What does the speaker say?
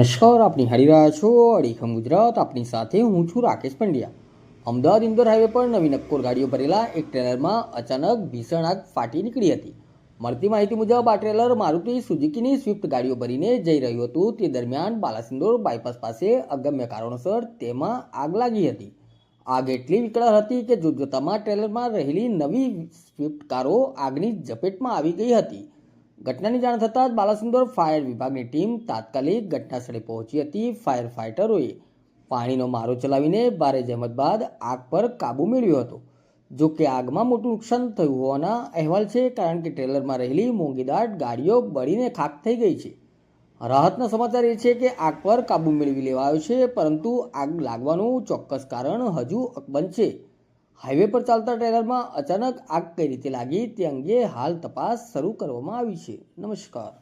નમસ્કાર, આપની હારી રહ્યા છો, અડીખમ ગુજરાત, આપની સાથે હું છું રાકેશ પંડ્યા. અમદાવાદ ઇન્દોર હાઈવે પર નવી નક્કોર ગાડીઓ ભરેલા એક ટ્રેલરમાં અચાનક ભીષણ આગ ફાટી નીકળી હતી. મળતી માહિતી મુજબ, આ ટ્રેલર મારુતિ સુઝુકીની સ્વિફ્ટ ગાડીઓ ભરીને જઈ રહ્યું હતું. તે દરમિયાન બાલાસિંદોર બાયપાસ પાસે અગમ્ય કારણોસર તેમાં આગ લાગી હતી. આગ એટલી વિકરાળ હતી કે જોતજોતામાં ટ્રેલરમાં રહેલી નવી સ્વિફ્ટ કારો આગની ઝપેટમાં આવી ગઈ હતી. ઘટનાની જાણ થતાં જ બાલાસિંદોર ફાયર વિભાગની ટીમ તાત્કાલિક ઘટના સ્થળે પહોંચી હતી ફાયર ફાઇટરોએ. પાણીનો મારો ચલાવીને ભારે જહેમત બાદ આગ પર કાબૂ મેળવ્યો હતો. જો કે આગમાં મોટું નુકસાન થયું હોવાના અહેવાલ છે, કારણ કે ટ્રેલરમાં રહેલી મોંઘીદાટ ગાડીઓ બળીને ખાક થઈ ગઈ છે. રાહતના સમાચાર એ છે કે આગ પર કાબૂ મેળવી લેવાયો છે, પરંતુ આગ લાગવાનું ચોક્કસ કારણ હજુ અકબંધ છે. હાઈવે પર ચાલતા ટ્રેલરમાં અચાનક આગ કઈ રીતે લાગી તે અંગે હાલ તપાસ શરૂ કરવામાં આવી છે. નમસ્કાર.